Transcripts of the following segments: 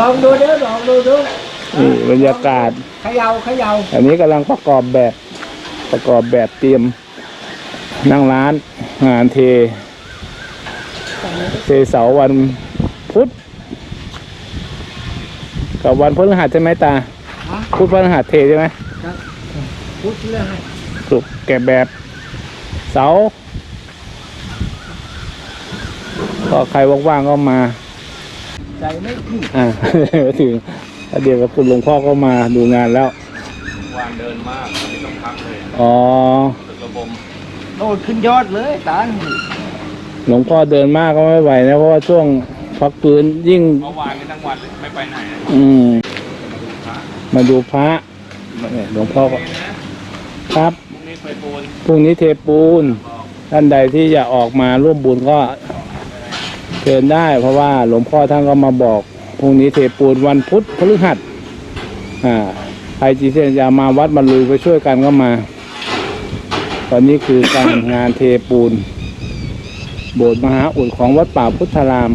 ลองดูเด้อลองดูดูนี่บรรยากาศ เขย่าเขย่าอันนี้กำลังประกอบแบบประกอบแบบเตรียม นั่งร้านงานเท เทเสาวันพุธกับวันพฤหัสใช่ไหมตาฮะพุธพฤหัสเทใช่ไหมพูดเรื่องให้ปลุกแกะแบบเสาก็ใครว่างๆก็มา ใจไม่ขึ้นอ่า ถึงแล้วเดี๋ยวกับคุณหลวงพ่อก็มาดูงานแล้ว วานเดินมากไม่ต้องพักเลยอ๋อ ตึกระบมโน่นขึ้นยอดเลยตาลหลวงพ่อเดินมากก็ไม่ไหวนะ เพราะว่าช่วงพักฟื้นยิ่ง เมื่อวานนี้ทั้งวันเลยไม่ไปไหนนะอืมมาดูพระมาดูพระเนี่ยหลวงพ่อก็นี่นะครับพรุ่งนี้ไปปูนพรุ่งนี้เทปูนท่านใดที่จะออกมาร่วมบุญก็เชิญได้ เพราะว่าหลวงพ่อท่านก็มาบอกพรุ่งนี้เทปูนวันพุธพฤหัสอ่าใครจีเซนจะมาวัดมาลุยไปช่วยกันก็มา ตอนนี้คือการงานเทปูน โบสถ์มหาอุดของวัดป่าพุทธาราม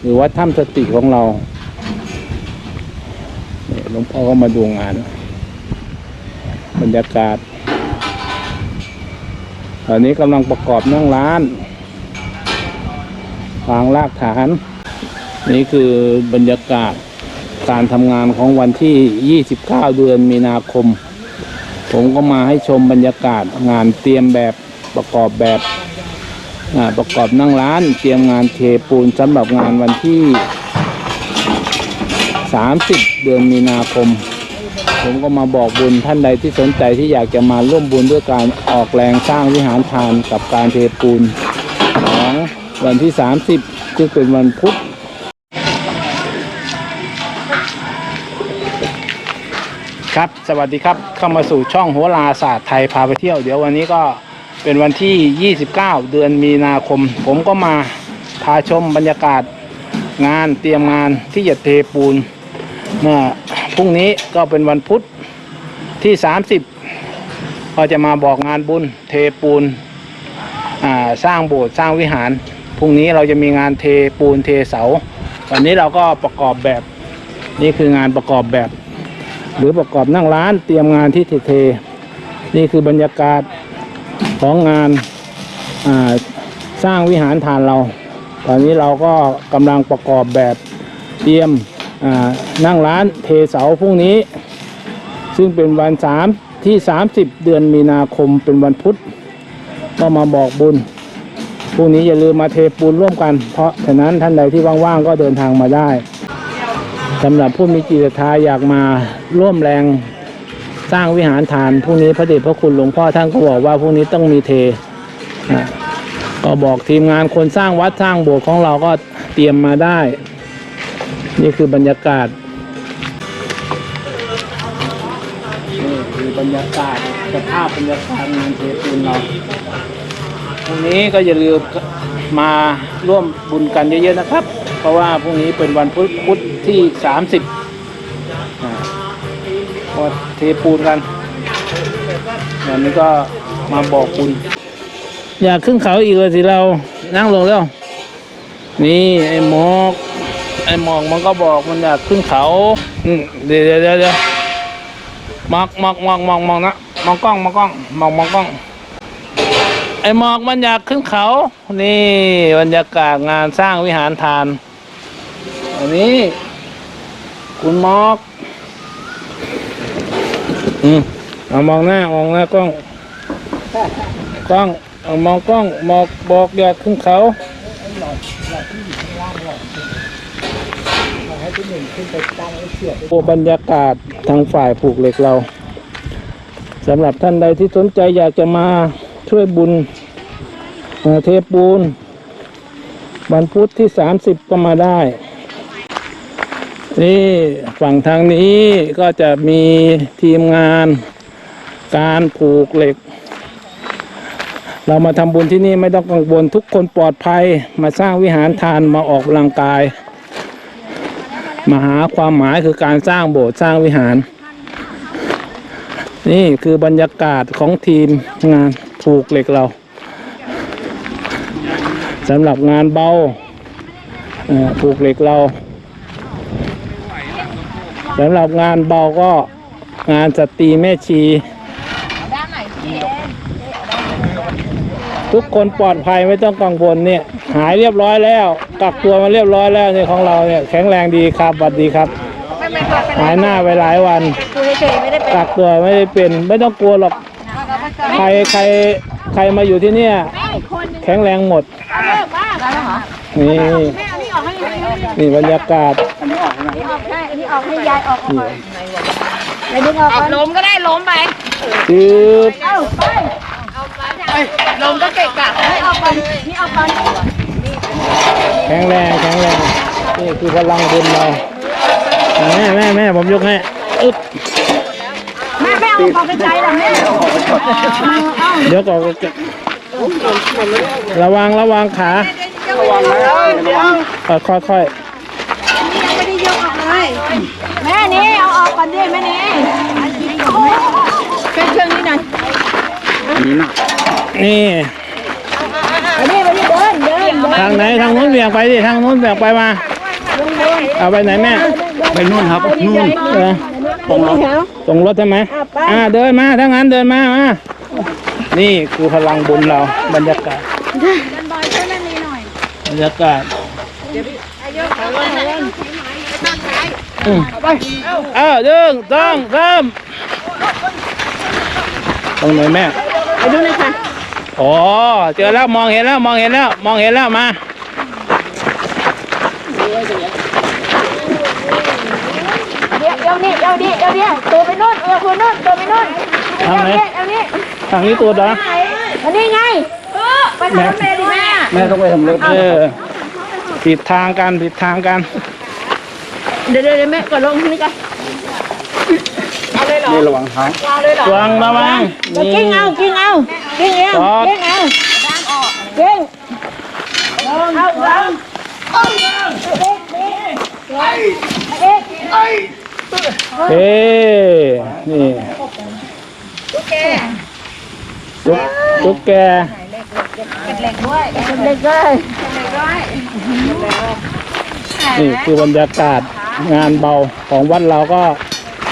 หรือวัดถ้ำสติของเราหลวงพ่อก็มาดูงาน บรรยากาศ ตอนนี้กำลังประกอบนั่งร้าน วางรากฐาน นี่คือบรรยากาศการทำงานของวันที่ 29 เดือนมีนาคม ผมก็มาให้ชมบรรยากาศงานเตรียมแบบประกอบแบบประกอบนั่งร้าน เตรียมงานเทปูนสำหรับงานวันที่ 30 เดือนมีนาคม ผมก็มาบอกบุญท่านใดที่สนใจที่อยากจะมาร่วมบุญด้วยการออกแรงสร้างวิหารทานกับการเทปูน วันที่ 30 ซึ่งเป็นวันพุธครับ สวัสดีครับ เข้ามาสู่ช่องโหราศาสตร์ไทยพาไปเที่ยว เดี๋ยววันนี้ก็เป็นวันที่ 29 เดือนมีนาคม ผมก็มาพาชมบรรยากาศงานเตรียมงานที่จะเทปูนเมื่อพรุ่งนี้ก็เป็นวันพุธที่ 30 ก็จะมาบอกงานบุญเทปูนสร้างโบสถ์สร้างวิหาร พรุ่งนี้เราจะมีงานเทปูนเทเสา วันนี้เราก็ประกอบแบบนี่คืองานประกอบแบบ หรือประกอบนั่งร้านเตรียมงานที่เทเท นี่คือบรรยากาศของงานาสร้างวิหารฐานเรา ตอนนี้เราก็กำลังประกอบแบบเตรียมนั่งร้านเทเสาพรุ่งนี้ ซึ่งเป็นวันสามที่ 30 เดือนมีนาคมเป็นวันพุธก็มาบอกบุญ พรุ่งนี้อย่าลืมมาเทปูนร่วมกัน เพราะฉะนั้นท่านใดที่ว่างๆก็เดินทางมาได้สำหรับผู้มีจิตศรัทธาอยากมาร่วมแรงสร้างวิหารทานพรุ่งนี้พระเดชพระคุณหลวงพ่อท่านก็บอกว่าพรุ่งนี้ต้องมีเทอะก็บอกทีมงานคนสร้างวัดสร้างโบสถ์ของเราก็เตรียมมาได้ นี่คือบรรยากาศนี่คือบรรยากาศสภาพบรรยากาศงานเทปูนเรา พรุ่งนี้ก็อย่าลืมมาร่วมบุญกันเยอะๆนะครับ เพราะว่าพรุ่งนี้เป็นวันพุธที่ 30อ่าก็เทปูนกันวันนี้ก็มาบอกบุญอยากขึ้นเขาอีกเลยสิเรานั่งลงแล้ว นี่ไอ้หมอกไอ้หมอกมันก็บอกมันอยากขึ้นเขาเดี๋ยวเดี๋ยวเดี๋ยวหมอกหมอกหมอกหมอกมอกนะมองกล้องมองกล้องมองมองกล้อง อ้หมอกมันอยากขึ้นเขา นี่บรรยากาศงานสร้างวิหารทาน อันนี้ คุณหมอก อืมเอามองหน้ามองหน้ากล้องกล้องเอามองกล้องหมอกบอกอยากขึ้นเขาโอ้บรรยากาศทางฝ่ายผูกเหล็กเราสำหรับท่านใดที่สนใจอยากจะมา ช่วยบุญเทปูน วันพุธที่สามสิบก็มาได้ นี่ฝั่งทางนี้ก็จะมีทีมงานการผูกเหล็ก เรามาทำบุญที่นี่ไม่ต้องกังวลทุกคนปลอดภัยมาสร้างวิหารทานมาออกกำลังกายมาหาความหมายคือการสร้างโบสถ์สร้างวิหาร นี่คือบรรยากาศของทีมงาน ผูกเหล็กเราสำหรับงานเบาเอ่อผูกเหล็กเราสำหรับงานเบาก็งานสตรีแม่ชีด้านไหนพี่เองทุกคนปลอดภัยไม่ต้องกังวลเนี่ย หายเรียบร้อยแล้ว กักตัวมาเรียบร้อยแล้วเนี่ยของเราเนี่ยแข็งแรงดีครับสวัสดีครับไม่ไม่ไม่เป็นหายหน้าไปหลายวันกูเฉยๆไม่ได้เป็นกักตัวไม่ได้เป็นไม่ต้องกลัวหรอก ใครใครใครมาอยู่ที่เนี่ย แข็งแรงหมดเลิกบ้าแล้วเหรอนี่แม่อันนี้ออกให้อันนี้ออกนี่บรรยากาศอันนี้ออกใช่อันนี้ออกให้ยายออกก่อนไปดึงออกก่อนล้มก็ได้ล้มไปจืดเอ้าไปล้มก็เกะกะให้ออกก่อนนี่ออกก่อนแข็งแรงแข็งแรง นี่คือพลังบุญเราแม่แม่แม่ผมยกให้อึ๊บ แม่ไม่เอาออกไปไกลหรอกแม่เดี๋ยวก่อนระวังระวังขาค่อยค่อยค่อยไม่ได้ยกออกเลยแม่นี่เอาออกก่อนดิแม่นี่เป็นเครื่องนี้หน่อยนี่อันนี้มาดิเดินเดินทางไหนทางนู้นเบี่ยงไปดิทางนู้นเบี่ยงไปมาเอาไปไหนแม่ไปนู่นครับนู่นเออ ตรงนี้เหรอตรงรถใช่ไหมอ่าเดินมาถ้างั้นเดินมามา นี่คือพลังบุญเราบรรยากาศบอยช่วยแม่นีหน่อยบรรยากาศอืมเอ้าดึงต้องเริ่มตรงไหนแม่ไปดูเลยค่ะอ๋อเจอแล้วมองเห็นแล้วมองเห็นแล้ว มองเห็นแล้วมา เดี๋ยวเดี๋ยวนี่เดี๋ยวนี่เดี๋ยวนี่ตัวไปนู่นเออคนนู่นตัวไปนู่นทางไหนเดี๋ยวนี่ทางนี้ตัวดะอันนี้ไงไปทางรถเมล์ดิแม่แม่ต้องไปทำรถเออผิดทางกันผิดทางกันเดี๋ยวเดี๋ยวแม่ก่อนลงนี่กันนี่ระวังเท้าระวังระวังกิ้งเอากิ้งเอากิ้งเองจอด กิ้งเอากิ้งเอาเอาเอ๊ะเอ้นี่ตุ๊กแกตุ๊กตุ๊กแกเล็กด้วยเล็กด้วยนี่คือบรรยากาศงานเบาของวัดเราก็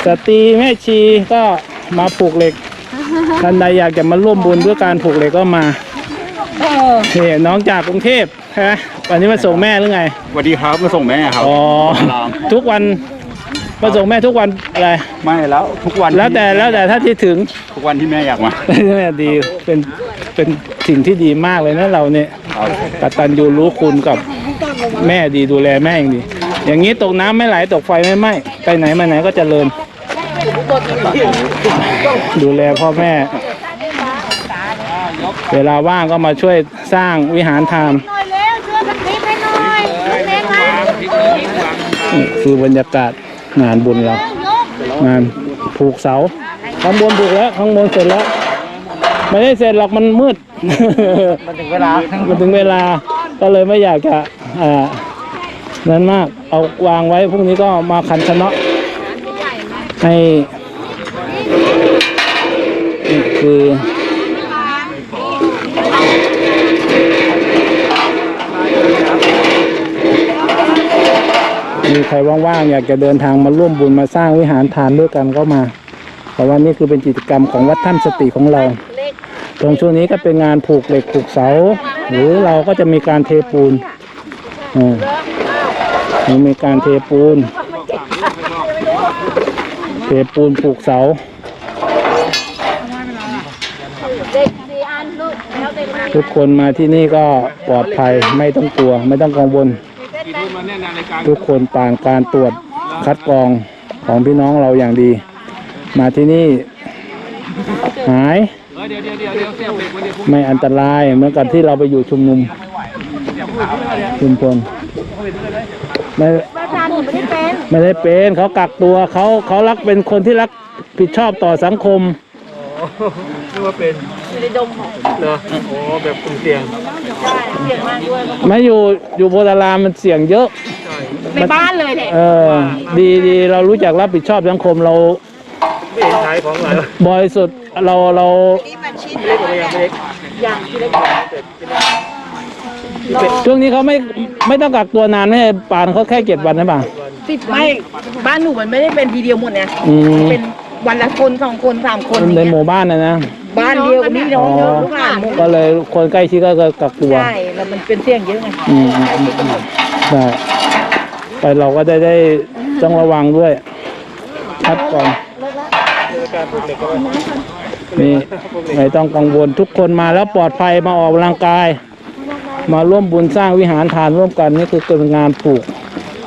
สตรีแม่ชีก็มาผูกเหล็กท่านใดอยากจะมาร่วมบุญด้วยการผูกเหล็กก็มานี่น้องจากกรุงเทพฮะวันนี้มาส่งแม่หรือไงสวัสดีครับมาส่งแม่ครับอ๋อทุกวัน มาส่งแม่ทุกวันอะไรไม่แล้วทุกวันแล้วแต่แล้วแต่ถ้าที่ถึงทุกวันที่แม่อยากมาแม่ดีเป็นเป็นสิ่งที่ดีมากเลยนะเราเนี่ยกตัญญูรู้คุณกับแม่ดีดูแลแม่อย่างดี อย่างนี้ตกน้ำไม่ไหลตกไฟไม่ไหม้ไปไหนมาไหนก็เจริญดูแลพ่อแม่ เวลาว่างก็มาช่วยสร้างวิหารธรรมหน่อยเร็วช่วยกันพลิกให้หน่อยเล็กมานี่คือบรรยากาศ งานบุญเรางานผูกเสาข้างบนผูกแล้วข้างบนเสร็จแล้ว ไม่ได้เสร็จหรอกมันมืด มันถึงเวลา มันถึงเวลา ก็เลยไม่อยากจะอ่านั้นมากเอาวางไว้พรุ่งนี้ก็มาขันชนะให้นี่คือ มีใครว่างๆอยากจะเดินทางมาร่วมบุญมาสร้างวิหารทานด้วยกันก็มา เพราะว่านี่คือเป็นกิจกรรมของวัดถ้ำสติของเรา ตรงช่วงนี้ก็เป็นงานผูกเหล็กผูกเสา หรือเราก็จะมีการเทปูนอ่ามีการเทปูน เทปูนผูกเสาทุกคนมาที่นี่ก็ปลอดภัยไม่ต้องกลัว ไม่ต้องกังวล ทุกคนต่างการตรวจคัดกรองของพี่น้องเราอย่างดี มาที่นี่หายไม่อันตรายเหมือนกับที่เราไปอยู่ชุมนุมชุมพลไม่ประธานไม่ได้เป็นไม่ได้เป็นเขากักตัวเขาเขารักเป็นคนที่รักผิดชอบต่อสังคม นึกว่าเป็นเหรอโอ้แบบกลุ่มเสี่ยงไม่อยู่อยู่โพธารามมันเสี่ยงเยอะในบ้านเลยแหละเออ ดีดีเรารู้จักรับผิดชอบสังคมเราไม่เห็นใช้ของอะไรบริสุทธิ์เราเราเล็กกว่านี้ยังไม่เล็กช่วงนี้เขาไม่ไม่ต้องกักตัวนานไม่ใช่ปานเขาแค่เจ็ดวันใช่ป่ะวสิบวันไม่บ้านหนูมันไม่ได้เป็นทีเดียวหมดเนี่ยอืมเป็น วันละคนสองคนสามคนอย่างในเงี้ยหมู่บ้านนะนะบ้านเดียวกันนี่น้องเยอะลูกหลานหมดก็เลยคนใกล้ชิดก็กักตัวใช่แล้วมันเป็นเสี่ยงเยอะไงอืมใช่ไปเราก็ได้ได้ต้องระวังด้วยคัดก่อนนี่ไม่ต้องกังวลทุกคนมาแล้วปลอดภัยมาออกกำลังกาย มาร่วมบุญสร้างวิหารทานร่วมกันนี่คือเป็นงานปลูก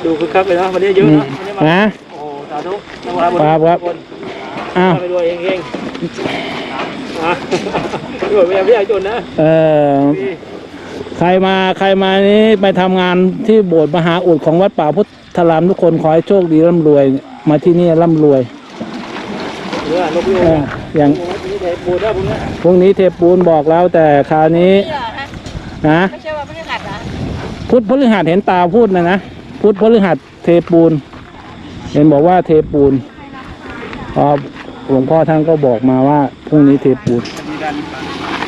ดูคึกคักเลยนะวันนี้เยอะอืมนะวันนี้มานะโอ้โหสาธุนวาครับครับคน อ้าว ไปด้วยเองเองอะด้วยไม่อยากไม่อยากจนนะเออใครมาใครมานี้ไปทำงานที่โบสถ์มหาอุดของวัดป่าพุทธารามทุกคนขอให้โชคดีร่ำรวย มาที่นี่ร่ำรวยเนื้อนกพิเอโอออย่างนี่เทปูนนะพวกเนี้ยพรุ่งนี้เทปูนบอกแล้วแต่คราวนี้นะไม่ใช่ว่าไม่ได้ขัดนะพุทธพฤหัสเห็นตาพูดนะนะพุทธพฤหัสเทปูน เห็นบอกว่าเทปูนพอ หลวงพ่อท่านก็บอกมาว่าพรุ่งนี้เทปูน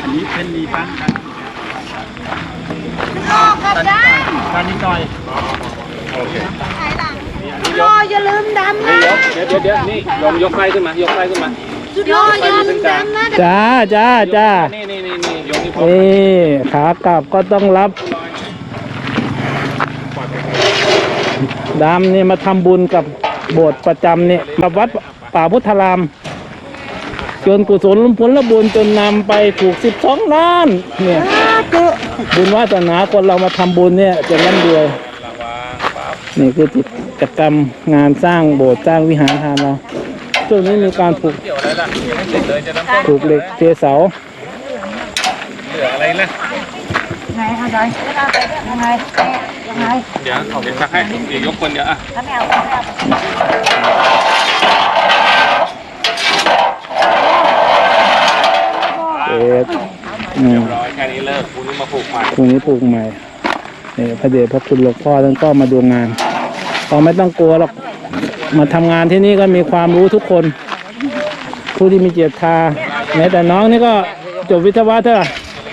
อันนี้เป็นมีปังกันออกกับด้านการนิดหน่อยรออย่าลืมดำนะเดี๋ยวเดี๋ยวเดี๋ยวนี่ยกยกไฟขึ้นมายกไฟขึ้นมารออย่าลืมดำนะจ้าจ้าจ้านี่นี่นี่นี่ยกนี่พอนี่ขากลับก็ต้องรับดำนี่มาทำบุญกับโบสถ์ประจำเนี่ยกับวัดป่าพุทธาราม จนกุศลผลบุญจนนำไปถูกสิบสองล้านเนี่ยบุญวาสนาคนเรามาทำบุญเนี่ยจะร่ำรวยนี่คือกิจกรรมงานสร้างโบสถ์สร้างวิหารทานเราช่วงนี้มีการผูกผูกเหล็กเทเสาอะไรนะไงเอาใจยังไงยังไงเดี๋ยวเอาเดี๋ยวซักให้เดี๋ยวยกคนเดี๋ยวอะถ้าไม่เอาไม่เอา เอ็ดอืมร้อยแค่นี้เลิกพรุ่งนี้มาผูกใหม่พรุ่งนี้ปลูกใหม่นี่พระเดชพระคุณหลวงพ่อท่านก็มาดูงานเราไม่ต้องกลัวหรอก มาทำงานที่นี่ก็มีความรู้ทุกคน ผู้ที่มีเจตทาแม้แต่น้องนี่ก็จบวิทยาวัฒน์เถอะ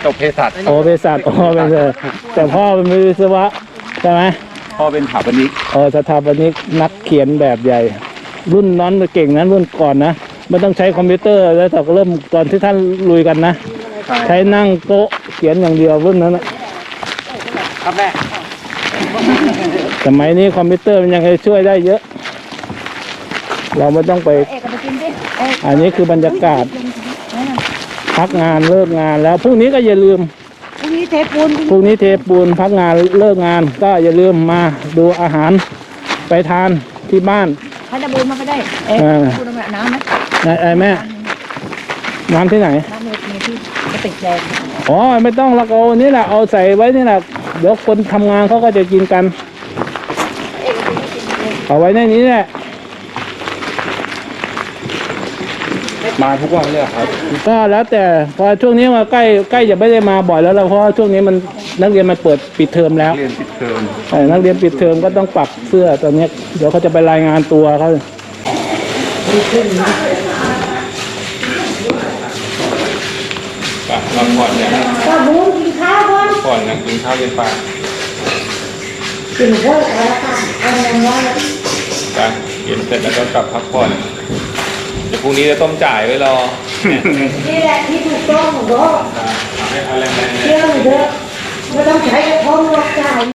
จบเภสัชโอเภสัชโอเป็นเลยแต่พ่อเป็นวิศวะใช่ไหมพ่อเป็นถาปนิกโอสถาปนิกนักเขียนแบบใหญ่ รุ่นนั้นเก่งนั้นรุ่นก่อนนะ ไม่ต้องใช้คอมพิวเตอร์แล้วแต่ก็เริ่มตอนที่ท่านลุยกันนะ ใช้นั่งโต๊ะเขียนอย่างเดียวรุ่นนั้นนะครับแม่สมัยนี้คอมพิวเตอร์มันยังช่วยได้เยอะ เราไม่ต้องไปเอกเอาไปกินดิเอกอันนี้คือบรรยากาศ พักงานเลิกงานแล้วพรุ่งนี้ก็อย่าลืมพรุ่งนี้เทปูนพรุ่งนี้เทปูนพักงานเลิกงาน ก็อย่าลืมมาดูอาหารไปทานที่บ้านให้ตะบูนมาก็ได้ เอ๊ะเออปูนเอาน้ำไหม ไอ้ไอ้แม่ น้ำที่ไหน น้ำมีมีที่กระติกแดงอ๋อ ไม่ต้องละเอานี่แหละ เอาใส่ไว้นี่แหละ เดี๋ยวคนทำงานเขาก็จะกินกันเอาไว้ในนี้แหละมาทุกวันเลยเหรอครับ ก็แล้วแต่พอช่วงนี้มาใกล้ใกล้จะไม่ได้มาบ่อยแล้วเราเพราะว่าช่วงนี้มันนักเรียนมันเปิดปิดเทอมแล้ว เรียนปิดเทอมเออนักเรียนปิดเทอมก็ต้องปรับเสื้อตอนเนี้ยเดี๋ยวเขาจะไปรายงานตัวเขา มาก่อนเนี่ยตะบูนกินข้าวก่อนก่อนนะกินข้าวเย็นปลากินเยอะแล้วค่ะเอาเงินไว้จ้ะกินเสร็จแล้วก็กลับพักผ่อนเดี๋ยวพรุ่งนี้จะต้มจ่ายไว้รอนี่แหละที่ถูกต้องของโลกให้อะไรแรงๆเชื่อหนูเถอะไม่ต้องใช้กระทงหรอกจ่าย